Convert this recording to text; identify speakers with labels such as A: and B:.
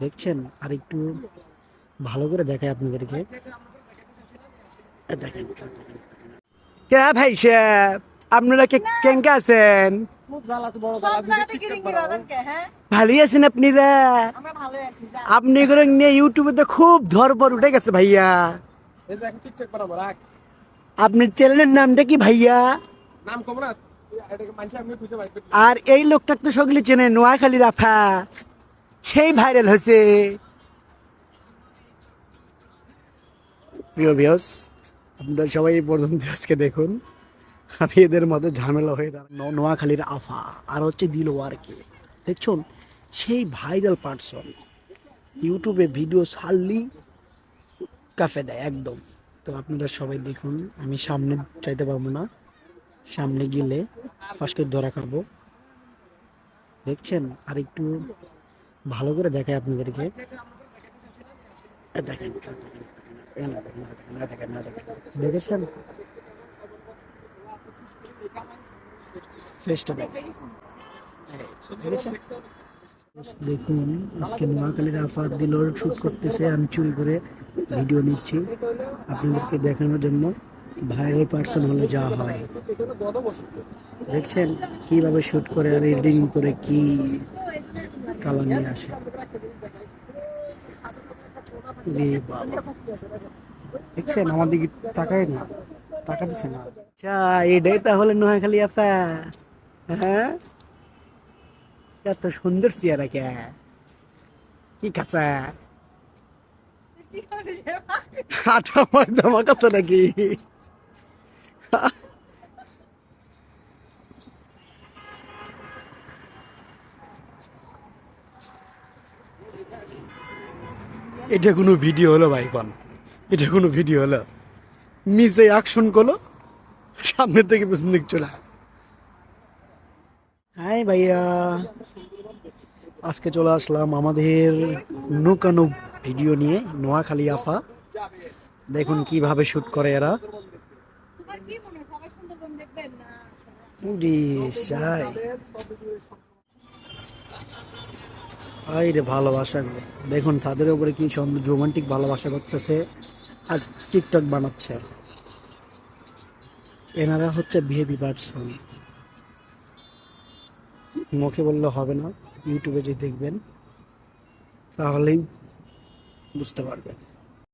A: দেখছেন? আর একটু ভালো করে দেখায় আপনাদেরকে। দেখেন। কে ভাই সাহেব আপনারা কে কেঙ্কা আছেন?
B: হ্যাঁ?
A: ভালোই আছেন আপনারা। আপনি করে নিয়ে ইউটিউবে তো খুব ধরপর উঠে গেছে ভাইয়া। আপনার চ্যানেলের নামটা কি ভাইয়া?
C: নাম কম না
A: আর এই লোকটা তো সকলে চেনে নোয়াখালী রাফা। সেই ভাইরাল হয়েছে। প্রিয় ভিউস আপনারা সবাই পর্যন্ত আজকে দেখুন। এদের মধ্যে ঝামেলা হয়ে দাঁড়ান। নোয়াখালীর আফা আর হচ্ছে দিল দিলওয়ারকে। দেখছুন সেই ভাইরাল পার্সন ইউটিউবে ভিডিও ছাড়লি কাফে দেয় একদম। তো আপনারা সবাই দেখুন আমি সামনে চাইতে পারব না। সামনে গেলে ফার্স্ট ধরা খাব। দেখছেন? আর একটু ভালো করে দেখায় আপনাদেরকে। দেখেন, দেখেন, দেখেন, দেখেন। দেখেছেন? চেষ্টা দেখেন দেখুন, আজকে নোয়াখালীর আফাত দিলর শুট করতেছে, আমি চুরি করে ভিডিও নিচ্ছি। আপনাদেরকে দেখানোর জন্য ভাইরাল পার্সন হলে যা হয়। দেখছেন কীভাবে শুট করে আর এডিটিং করে কি কালার নিয়ে আসে। দেখছেন, আমার দিকে তাকায় না। তাকাতেছে না। আচ্ছা এটাই তাহলে নোয়াখালী আপা হ্যাঁ? এত সুন্দর চেয়ারা কে? কি কাঁচা নাকি? এটা কোনো ভিডিও হলো ভাই, কন? এটা কোনো ভিডিও হলো? মিসে অ্যাকশন করল, সামনে থেকে পেছন দিক চলে হাই ভাইয়া। আজকে চলে আসলাম আমাদের নৌকানো ভিডিও নিয়ে, নোয়াখালী আফা। দেখুন কীভাবে শুট করে এরা। ভালোবাসা দেখুন ছাদের উপরে কি রোমান্টিক ভালোবাসা করতেছে আর টিকটক বানাচ্ছে। এনারা হচ্ছে বিহেভি পার্সন মুখে বললে হবে না ইউটিউবে যদি দেখবেন তাহলেই বুঝতে পারবেন।